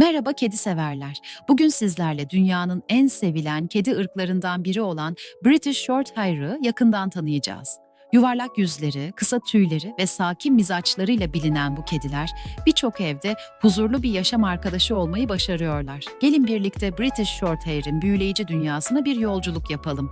Merhaba kedi severler. Bugün sizlerle dünyanın en sevilen kedi ırklarından biri olan British Shorthair'ı yakından tanıyacağız. Yuvarlak yüzleri, kısa tüyleri ve sakin mizaçlarıyla bilinen bu kediler birçok evde huzurlu bir yaşam arkadaşı olmayı başarıyorlar. Gelin birlikte British Shorthair'in büyüleyici dünyasına bir yolculuk yapalım.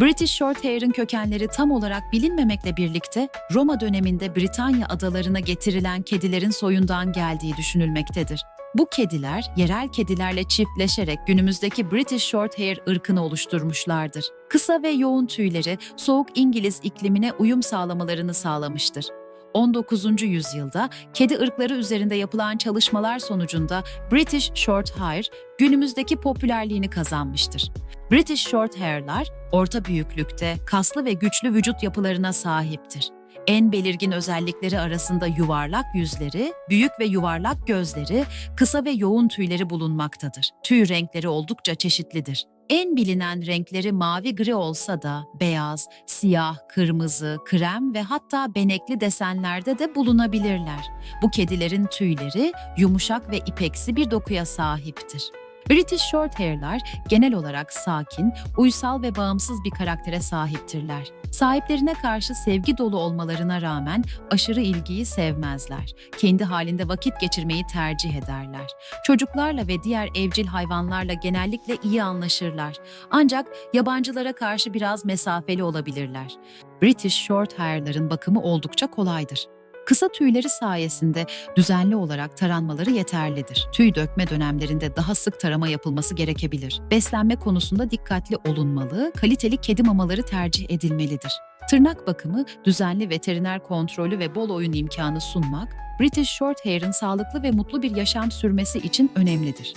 British Shorthair'ın kökenleri tam olarak bilinmemekle birlikte Roma döneminde Britanya adalarına getirilen kedilerin soyundan geldiği düşünülmektedir. Bu kediler yerel kedilerle çiftleşerek günümüzdeki British Shorthair ırkını oluşturmuşlardır. Kısa ve yoğun tüyleri soğuk İngiliz iklimine uyum sağlamalarını sağlamıştır. 19. yüzyılda kedi ırkları üzerinde yapılan çalışmalar sonucunda British Shorthair günümüzdeki popülerliğini kazanmıştır. British Shorthair'lar orta büyüklükte, kaslı ve güçlü vücut yapılarına sahiptir. En belirgin özellikleri arasında yuvarlak yüzleri, büyük ve yuvarlak gözleri, kısa ve yoğun tüyleri bulunmaktadır. Tüy renkleri oldukça çeşitlidir. En bilinen renkleri mavi gri olsa da beyaz, siyah, kırmızı, krem ve hatta benekli desenlerde de bulunabilirler. Bu kedilerin tüyleri yumuşak ve ipeksi bir dokuya sahiptir. British Shorthair'lar genel olarak sakin, uysal ve bağımsız bir karaktere sahiptirler. Sahiplerine karşı sevgi dolu olmalarına rağmen aşırı ilgiyi sevmezler. Kendi halinde vakit geçirmeyi tercih ederler. Çocuklarla ve diğer evcil hayvanlarla genellikle iyi anlaşırlar. Ancak yabancılara karşı biraz mesafeli olabilirler. British Shorthair'ların bakımı oldukça kolaydır. Kısa tüyleri sayesinde düzenli olarak taranmaları yeterlidir. Tüy dökme dönemlerinde daha sık tarama yapılması gerekebilir. Beslenme konusunda dikkatli olunmalı, kaliteli kedi mamaları tercih edilmelidir. Tırnak bakımı, düzenli veteriner kontrolü ve bol oyun imkanı sunmak, British Shorthair'ın sağlıklı ve mutlu bir yaşam sürmesi için önemlidir.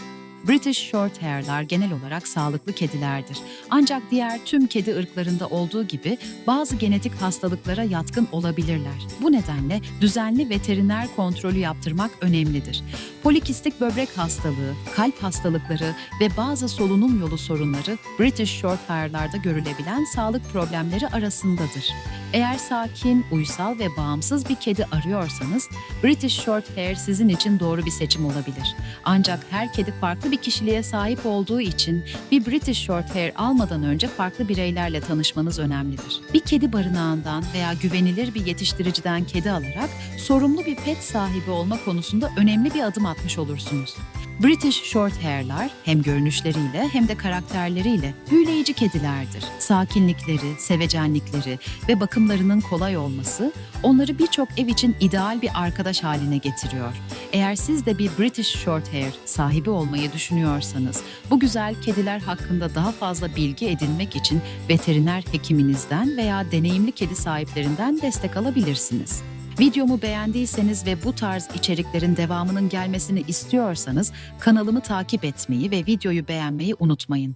British Shorthair'lar genel olarak sağlıklı kedilerdir. Ancak diğer tüm kedi ırklarında olduğu gibi bazı genetik hastalıklara yatkın olabilirler. Bu nedenle düzenli veteriner kontrolü yaptırmak önemlidir. Polikistik böbrek hastalığı, kalp hastalıkları ve bazı solunum yolu sorunları British Shorthair'larda görülebilen sağlık problemleri arasındadır. Eğer sakin, uysal ve bağımsız bir kedi arıyorsanız British Shorthair sizin için doğru bir seçim olabilir. Ancak her kedi farklı bir kişiliğe sahip olduğu için bir British Shorthair almadan önce farklı bireylerle tanışmanız önemlidir. Bir kedi barınağından veya güvenilir bir yetiştiriciden kedi alarak sorumlu bir pet sahibi olma konusunda önemli bir adım atmış olursunuz. British Shorthair'lar hem görünüşleriyle hem de karakterleriyle büyüleyici kedilerdir. Sakinlikleri, sevecenlikleri ve bakımlarının kolay olması onları birçok ev için ideal bir arkadaş haline getiriyor. Eğer siz de bir British Shorthair sahibi olmayı düşünüyorsanız, bu güzel kediler hakkında daha fazla bilgi edinmek için veteriner hekiminizden veya deneyimli kedi sahiplerinden destek alabilirsiniz. Videomu beğendiyseniz ve bu tarz içeriklerin devamının gelmesini istiyorsanız kanalımı takip etmeyi ve videoyu beğenmeyi unutmayın.